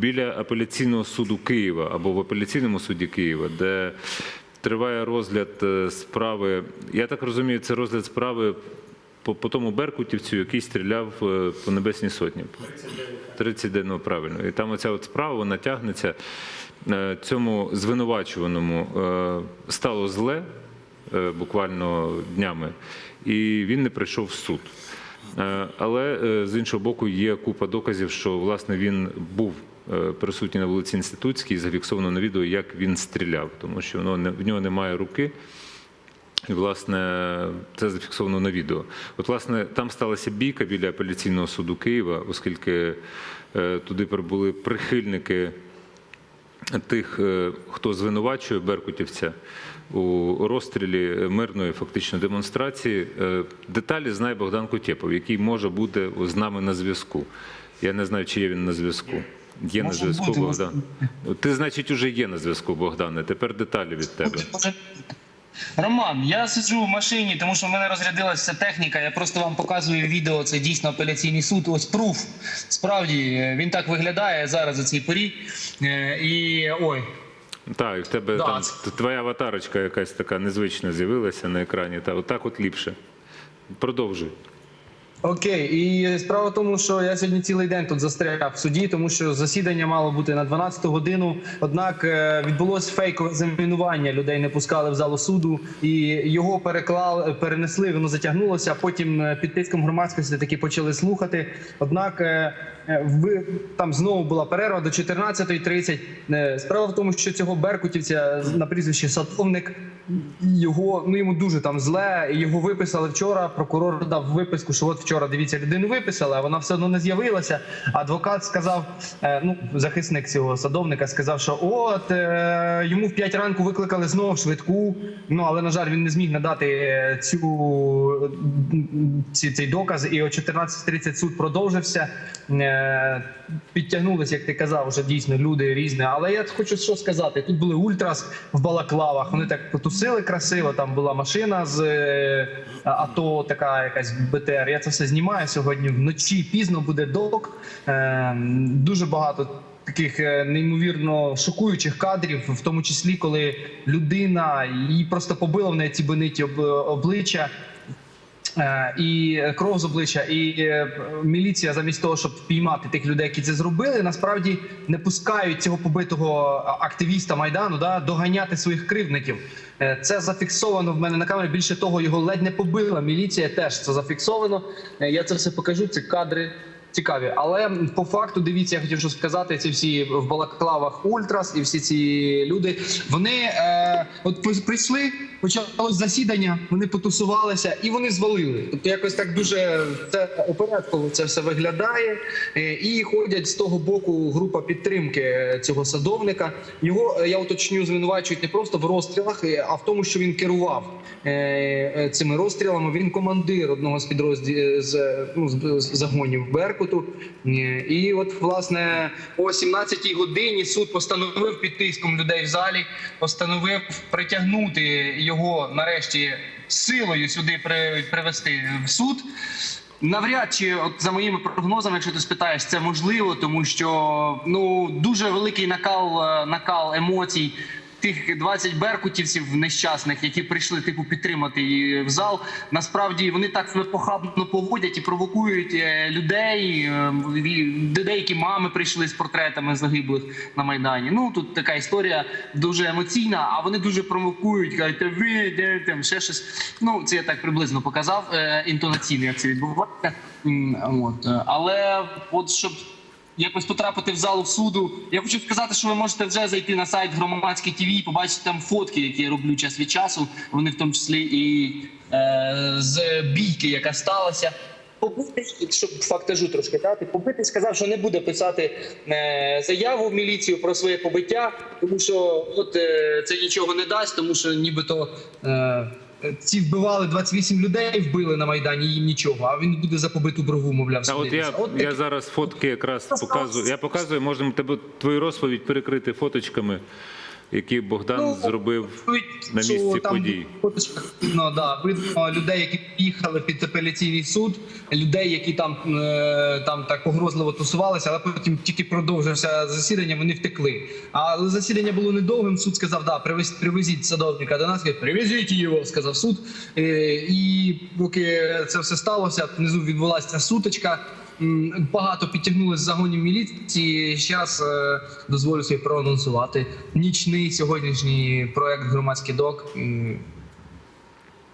біля апеляційного суду Києва або в апеляційному суді Києва, де триває розгляд е, справи. Я так розумію, це розгляд справи по, по тому Беркутівцю, який стріляв е, по Небесній Сотні. 39, ну правильно. І там оця от справа вона тягнеться. Е, Цьому звинувачуваному стало зле буквально днями, і він не прийшов в суд. Але з іншого боку, є купа доказів, що власне він був присутній на вулиці Інститутській, зафіксовано на відео, як він стріляв, тому що воно в нього немає руки. І, власне, це зафіксовано на відео. От, власне, там сталася бійка біля апеляційного суду Києва, оскільки е, туди прибули прихильники тих, е, хто звинувачує Беркутівця у розстрілі мирної фактично демонстрації. Е, Деталі знає Богдан Кутєпов, який може бути з нами на зв'язку. Я не знаю, чи є він на зв'язку. Є на зв'язку Богдан. Ти, значить, уже є на зв'язку, Богдане. Тепер деталі від тебе. Роман, я сиджу в машині, тому що в мене розрядилася техніка. Я просто вам показую відео. Це дійсно апеляційний суд. Ось пруф. Справді е, він так виглядає зараз у цій порі. Е, І ой, Так, в тебе Да, там твоя аватарочка якась така незвична з'явилася на екрані. Та отак от ліпше. Продовжуй. Окей, і справа в тому, що я сьогодні цілий день тут застряг в суді, тому що засідання мало бути на 12 годину. Однак е, відбулось фейкове замінування. Людей не пускали в залу суду, і його переклали, перенесли. Воно затягнулося. Потім е, під тиском громадськості таки почали слухати. Однак е, ви там знову була перерва до 14.30. Е, Справа в тому, що цього беркутівця на прізвище Садовник його ну йому дуже там зле. Його виписали вчора. Прокурор дав виписку, що от вчора дивіться, людину виписали, а вона все одно не з'явилася. Адвокат сказав, е, ну захисник цього садовника сказав, що от е, йому в 5 ранку викликали знову швидку. Ну але на жаль, він не зміг надати е, цю ці, цей доказ. І о 14.30 суд продовжився. Е, підтягнулися, як ти казав, вже дійсно люди різні. Але я хочу що сказати: тут були ультрас в балаклавах. Вони так потусили красиво. Там була машина з АТО, така якась БТР. Я це все знімаю сьогодні. Вночі пізно буде док. Е, дуже багато. Таких е, неймовірно шокуючих кадрів, в тому числі, коли людина її просто побила в неї ці бониті об- обличчя. Е, і кров з обличчя, і е, міліція, замість того, щоб впіймати тих людей, які це зробили, насправді не пускають цього побитого активіста майдану да доганяти своїх кривдників. Е, Це зафіксовано в мене на камері. Більше того, його ледь не побила. Міліція теж це зафіксовано. Я це все покажу. Це кадри. Цікаві, але по факту дивіться, я хотів що сказати. Ці всі в балаклавах ультрас і всі ці люди. Вони е, от прийшли, почалось засідання, вони потусувалися і вони звалили. Тобто якось так дуже це опередково це все виглядає. Е, і ходять з того боку група підтримки е, цього садовника. Його е, я уточню, звинувачують не просто в розстрілах, а в тому, що він керував цими розстрілами. Він командир одного з підрозділів з, ну, з, загонів Беркуту. І от власне о 17-й годині суд постановив під тиском людей в залі, постановив притягнути його нарешті силою сюди при, привести в суд. Навряд чи, от за моїми прогнозами, якщо ти спитаєш, це можливо, тому що ну дуже великий накал, е, накал емоцій. Тих 20 беркутівців нещасних, які прийшли типу підтримати її в зал. Насправді вони так себе похабно поводять і провокують е, людей, е, деякі мами прийшли з портретами загиблих на майдані. Ну тут така історія дуже емоційна, а вони дуже провокують, кажуть, «Та ви де там ще щось. Ну це я так приблизно показав е, інтонаційно, як це відбувається. От але от щоб якось потрапити в залу суду. Я хочу сказати, що ви можете вже зайти на сайт громадське ТВ і побачити там фотки, які я роблю час від часу. Вони в тому числі і е, з бійки, яка сталася. Побитий, щоб фактажу трошки дати, побитий сказав, що не буде писати е, заяву в міліцію про своє побиття, тому що от е, це нічого не дасть, тому що нібито е, ці вбивали 28 людей, вбили на майдані, їм нічого. А він буде за побиту брову, мовляв, А от я. От я зараз фотки якраз показую. Я показую, можемо тебе твою розповідь перекрити фоточками. Які Богдан Ну, зробив на місці там подій. Ну, да, видно людей, які їхали під апеляційний суд, людей, які там, е, там так погрозливо тусувалися, але потім тільки продовжився засідання, вони втекли. Але засідання було недовгим. Суд сказав, да, привез, привезіть садовника до нас. Привезіть його, сказав суд. Е, і поки це все сталося, внизу відбулася сутичка. Багато підтягнули з загонів міліції. Зараз е, дозволю собі проанонсувати нічний сьогоднішній проект громадський док.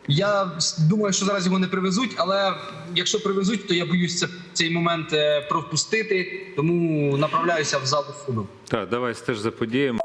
Я думаю, що зараз його не привезуть, але якщо привезуть, то я боюсь цей момент е, пропустити, тому направляюся в залу суду. Так, давай стеж за подіями.